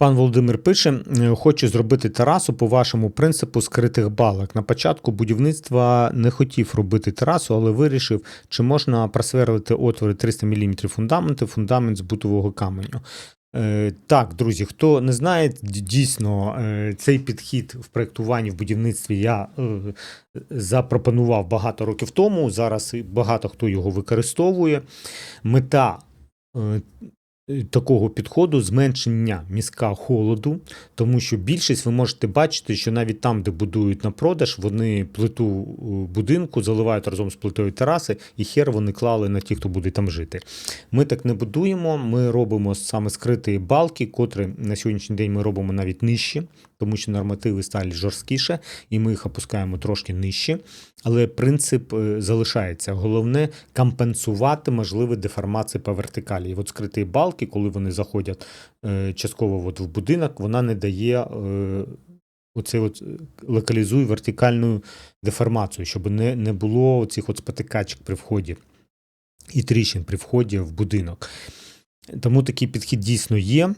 Пан Володимир пише: е, хочу зробити терасу по вашому принципу скритих балок. На початку будівництва не хотів робити терасу, але вирішив, чи можна просверлити отвори 300 мм фундаменту, фундамент з бутового каменю. Е, Так, друзі, хто не знає, дійсно е, цей підхід в проєктуванні в будівництві я запропонував багато років тому. Зараз багато хто його використовує. Мета такого підходу зменшення мізка холоду, тому що більшість ви можете бачити, що навіть там, де будують на продаж, вони плиту е, будинку заливають разом з плитою тераси, і хер вони клали на ті, хто буде там жити. Ми так не будуємо. Ми робимо саме скриті балки, котрі на сьогоднішній день ми робимо навіть нижче, тому що нормативи стали жорсткіше, і ми їх опускаємо трошки нижче. Але принцип е, залишається. Головне компенсувати можливі деформації по вертикалі. І от скриті балки, коли вони заходять е, частково от в будинок, вона не дає. е, Оце от е, локалізує вертикальну деформацію, щоб не, не було цих от спотикачок при вході і тріщин при вході в будинок. Тому такий підхід дійсно є.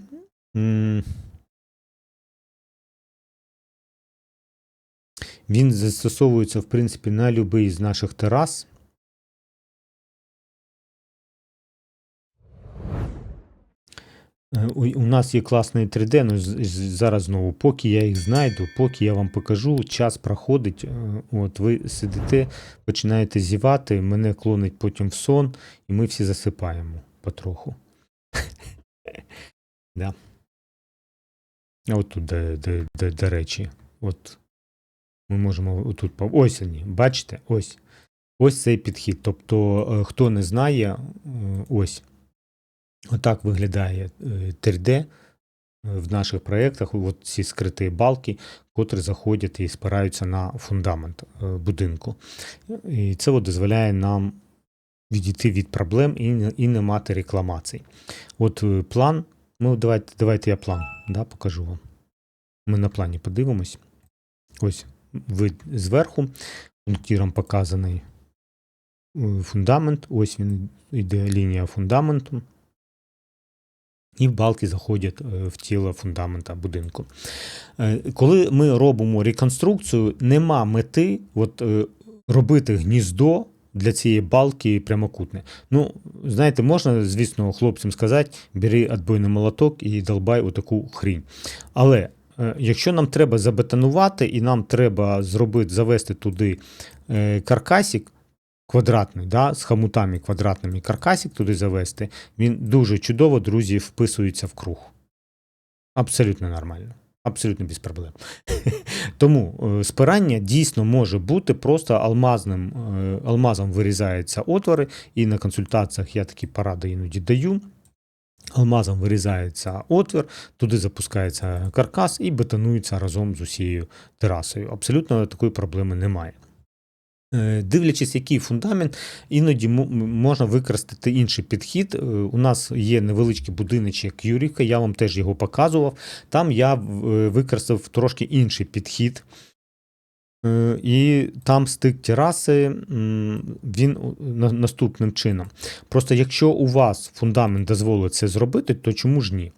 Він застосовується, в принципі, на будь-який з наших терас. У, нас є класний 3D, ну зараз знову, поки я їх знайду, поки я вам покажу, час проходить. е, От ви сидите, починаєте зівати, мене клонить потім в сон, і ми всі засипаємо потроху. да. А от тут, де, де, де, до речі, от ми можемо отут ось вони, бачите, ось. Ось цей підхід. Тобто, е, хто не знає, е, ось. Отак виглядає е, 3D е, в наших проєктах. От ці скриті балки, котрі заходять і спираються на фундамент е, будинку. І це от дозволяє нам відійти від проблем і, не- мати рекламацій. От е, план. Ну, давайте, давайте я план да, покажу вам. Ми на плані подивимось. Ось вид зверху. Пунктиром показаний е, фундамент. Ось він йде лінія фундаменту. І балки заходять е, в тіло фундамента будинку. Е, Коли ми робимо реконструкцію, нема мети от, е, робити гніздо для цієї балки прямокутне. Ну, знаєте, можна, звісно, хлопцям сказати, бери відбойний молоток і долбай отаку хрінь. Але якщо нам треба забетонувати і нам треба зробити, завести туди каркасик, квадратний, да, з хамутами квадратними каркасик туди завести, він дуже чудово, друзі, вписується в круг. Абсолютно нормально. Абсолютно без проблем. Тому е, спирання дійсно може бути просто алмазним, е, алмазом вирізаються отвори, і на консультаціях я такі поради іноді даю. Алмазом вирізається отвір, туди запускається каркас і бетонується разом з усією терасою. Абсолютно такої проблеми немає. Е, Дивлячись, який фундамент, іноді можна використати інший підхід. Е, У нас є невеличкий будиночок Юріка, я вам теж його показував. Там я е, використав трошки інший підхід. І там стик тераси він наступним чином. Просто якщо у вас фундамент дозволить це зробити, то чому ж ні?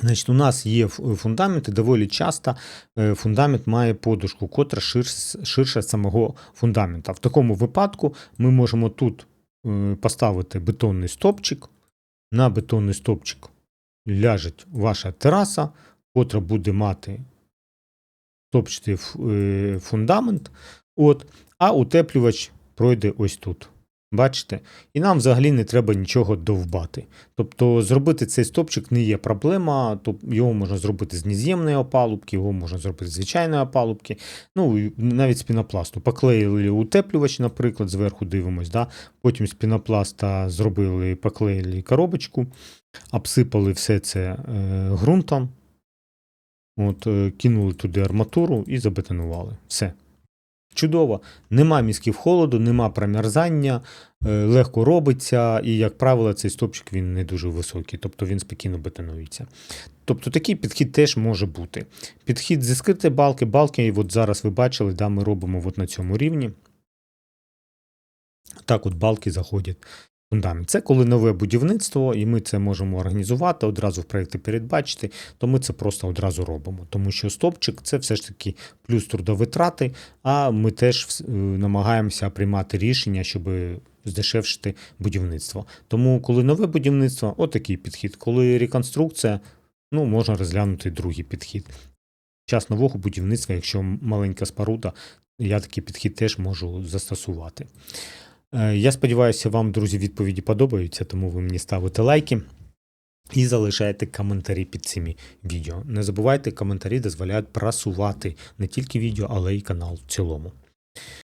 Значить, у нас є ф- фундаменти, доволі часто е, фундамент має подушку, котра ширш- ширша самого фундамента. В такому випадку ми можемо тут е, поставити бетонний стопчик. На бетонний стопчик ляже ваша тераса, котра буде мати стопчатий е, фундамент, от, а утеплювач пройде ось тут. Бачите? І нам взагалі не треба нічого довбати. Тобто зробити цей стопчик не є проблема, то його можна зробити з нез'ємної опалубки, його можна зробити з звичайної опалубки, ну навіть з пінопласту. Поклеїли утеплювач, наприклад, зверху дивимось, да? потім з пінопласта зробили, поклеїли коробочку, обсипали все це е, ґрунтом, от, е, кинули туди арматуру і забетонували. Все. Чудово. Нема мізків холоду, нема промерзання, е, легко робиться, і, як правило, цей стопчик він не дуже високий, тобто він спокійно бетонується. Тобто такий підхід теж може бути. Підхід зі скритої балки, балки, і от зараз ви бачили, да, ми робимо от на цьому рівні. Так от балки заходять фундамент. Це коли нове будівництво, і ми це можемо організувати, одразу в проєкті передбачити, то ми це просто одразу робимо. Тому що стопчик це все ж таки плюс трудовитрати, а ми теж е, намагаємося приймати рішення, щоб здешевшити будівництво. Тому, коли нове будівництво, отакий підхід. Коли реконструкція, ну, можна розглянути другий підхід. Час нового будівництва, якщо маленька споруда, я такий підхід теж можу застосувати. Е, Я сподіваюся, вам, друзі, відповіді подобаються, тому ви мені ставите лайки і залишайте коментарі під цими відео. Не забувайте, коментарі дозволяють просувати не тільки відео, але й канал в цілому.